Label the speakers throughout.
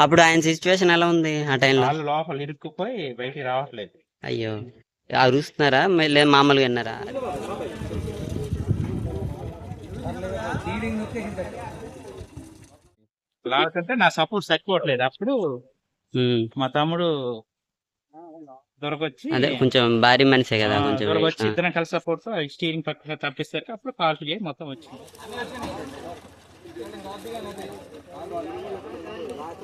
Speaker 1: అప్పుడు ఆయన సిచ్యువేషన్ ఎలా ఉంది ఆ టైంలో
Speaker 2: వాళ్ళు లోపల ఇరుక్కుపోయి బయటికి రావట్లేదు.
Speaker 1: అయ్యో. అరుస్తున్నారా? లే- మామూలుగా విన్నారా?
Speaker 2: లాకంటే నా సపోర్ట్ సరిపోవట్లేదు అప్పుడు. మా తమ్ముడు దొరకొచ్చి
Speaker 1: అదే కొంచెం భారీ మనిషే కదా కొంచెం
Speaker 2: దొరకొచ్చి. ఇద్దరం కలిసి సపోర్ట్ స్టీరింగ్ పక్కన తప్పిస్తారు. అప్పుడు కాల్ చేసి మొత్తం వచ్చింది.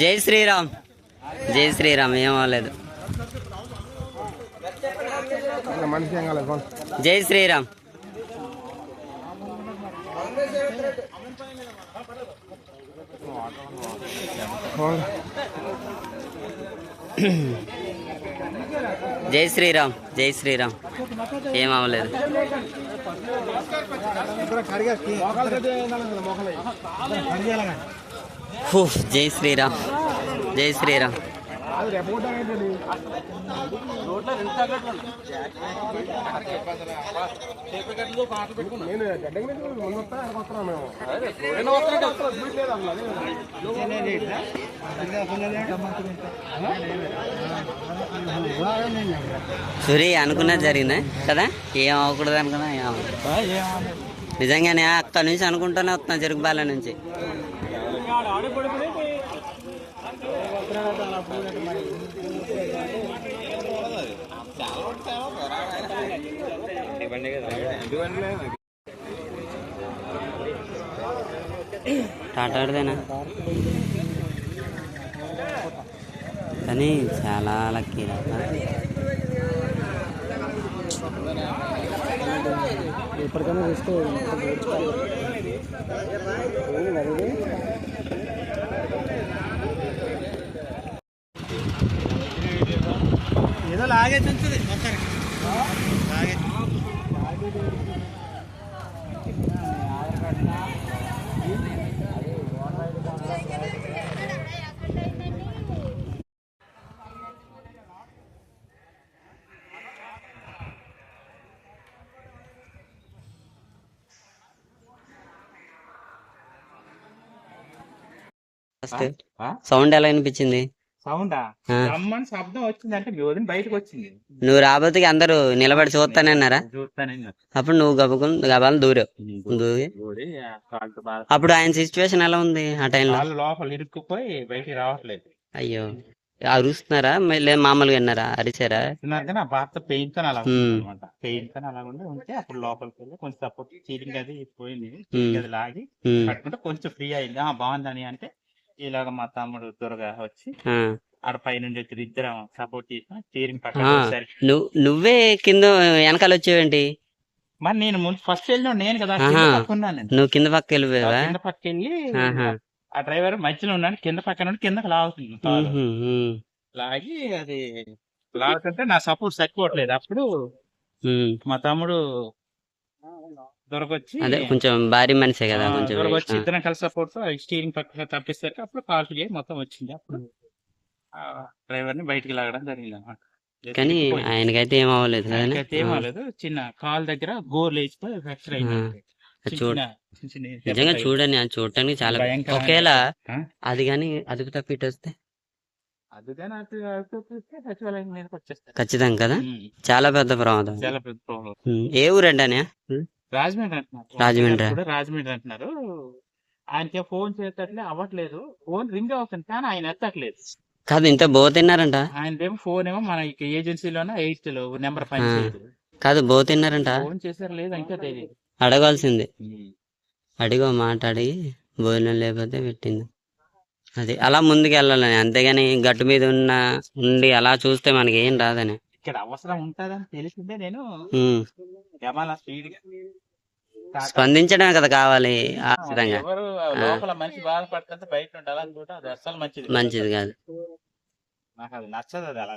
Speaker 1: జై శ్రీరామ్. జై శ్రీరామ్ ఏం అవ్వలేదు. జై శ్రీరామ్. జై శ్రీరామ్ జై శ్రీరామ్. ఏం అవ్వలేదు. జై శ్రీరామ్ జై శ్రీరామ్. సూరి అనుకున్నది జరిగిందా? కదా? ఏం అవ్వకూడదు అనుకున్నా ఏం. నిజంగానే అక్కడ నుంచి అనుకుంటూనే వస్తున్నా జరుగుబాల నుంచి. టాటాడదేనా కానీ చాలా లక్కీ
Speaker 3: ఇప్పటికైనా చూస్తే ఏదో లాగేసి ఉంటుంది మొత్తానికి లాగే
Speaker 1: ఫస్ట్ సౌండ్ ఎలా అనిపించింది
Speaker 2: సౌండా. రమ్మని శబ్దం వచ్చింది అంటే మీ వదిన బయటకు వచ్చింది.
Speaker 1: నువ్వు రాబోతుకి అందరూ నిలబడి చూస్తానే అన్నారా?
Speaker 2: చూస్తానే
Speaker 1: అప్పుడు నువ్వు గబుకుని గబాలు దూరావు. దూరి. అప్పుడు ఆయన సిచ్యువేషన్ ఎలా ఉంది ఆ టైంలో?
Speaker 2: లోపల ఇరుక్కుపోయి బయటికి రావట్లేదు.
Speaker 1: అయ్యో. అరుస్తున్నారా? మరి లే- మామూలుగా విన్నారా? అరిచారా?
Speaker 2: నా భర్త పెయిన్తో అలా. అనమాట పెయిన్తో అలా ఉండి ఉంటే అప్పుడు లోపలికి వెళ్ళి కొంచెం సపోర్ట్ చీలింగ్ అది పోయింది. అది లాగి
Speaker 1: ఉమ్,
Speaker 2: పట్టుకుంటే కొంచెం ఫ్రీ అయింది. బాగుందని అంటే ఇలాగ మా తమ్ముడు త్వరగా వచ్చి. ఆడ పైనుండి వచ్చి ఇద్దరం సపోర్ట్ చేసిన స్టీరింగ్ పక్కన
Speaker 1: నువ్వు కింద వెనకాల వచ్చేవేంటి
Speaker 2: మరి నేను ముందు ఫస్ట్ వెళ్ళిన నేను కదా.
Speaker 1: నువ్వు కింద పక్క వెళ్ళిపోయావా
Speaker 2: కింద పక్క వెళ్ళి. ఆ డ్రైవర్ మధ్యలో ఉన్నాడు కింద పక్కన కిందకి లాగుతుంది లాగి అది లాగుతుంటే నా సపోర్ట్ సరిపోవట్లేదు అప్పుడు. మా తమ్ముడు దొరకొచ్చి
Speaker 1: అదే కొంచెం భారీ మనిషే కదా కొంచెం
Speaker 2: దొరకొచ్చి. ఇద్దరం కలిసి సపోర్ట్ స్టీరింగ్ పక్కన తప్పిస్తారు అప్పుడు కాల్ మొత్తం వచ్చింది. అప్పుడు డ్రైవర్ని బయటికి లాగడం జరిగింది అనమాట
Speaker 1: కానీ ఆయనకైతే ఏం అవ్వలేదు కదా
Speaker 2: ఏం అవ్వలేదు. చిన్న కాల్ దగ్గర గోర్ లేచిపోయి ఫ్రాక్చర్ అయింది
Speaker 1: నిజంగా చూడండి అది చూడటానికి చాలా ఒకేలా? అది కానీ అదుపు తప్పి ఇటు వస్తే? ఖచ్చితంగా కదా. చాలా పెద్ద ప్రమాదం. ఏ ఊరండి అని
Speaker 2: రాజమండ్రి అంటున్నారు.
Speaker 1: రాజమండ్రి.
Speaker 2: కూడా రాజమండ్రి అంటున్నారు. ఆయనకి ఫోన్ చేస్తట్లే అవ్వట్లేదు. ఫోన్ రింగ్ అవుతుంది కానీ ఆయన ఎత్తట్లేదు.
Speaker 1: కాదు ఇంత బో తిన్నారంట.
Speaker 2: ఆయనదేమో ఫోన్ ఏమో మన ఏజెన్సీలోనే ఎయిట్ నెంబర్ పని
Speaker 1: ఆ.
Speaker 2: చేయదు.
Speaker 1: కాదు బో తిన్నారంట.
Speaker 2: ఫోన్ చేశారు లేదు ఇంకా తెలియదు.
Speaker 1: అడగాల్సింది. అడిగో మాట అడిగి భోజనం లేకపోతే పెట్టింది. అది అలా ముందుకు వెళ్ళాలని అంతేగాని గట్టు మీద ఉన్న ఉండి అలా చూస్తే మనకి ఏం రాదని.
Speaker 2: ఇక్కడ అవసరం ఉంటుందని తెలిసిందే నేను. ఏమన్నా స్పీడ్గా
Speaker 1: స్పందించడమే కదా కావాలి
Speaker 2: ఎవరు లోపల మనిషి బాధపడుతుంటే బయట ఉండాలి అనుకుంటా అది అస్సలు మంచిది.
Speaker 1: మంచిది కాదు.
Speaker 2: నాకు అది నచ్చదు అది అలా.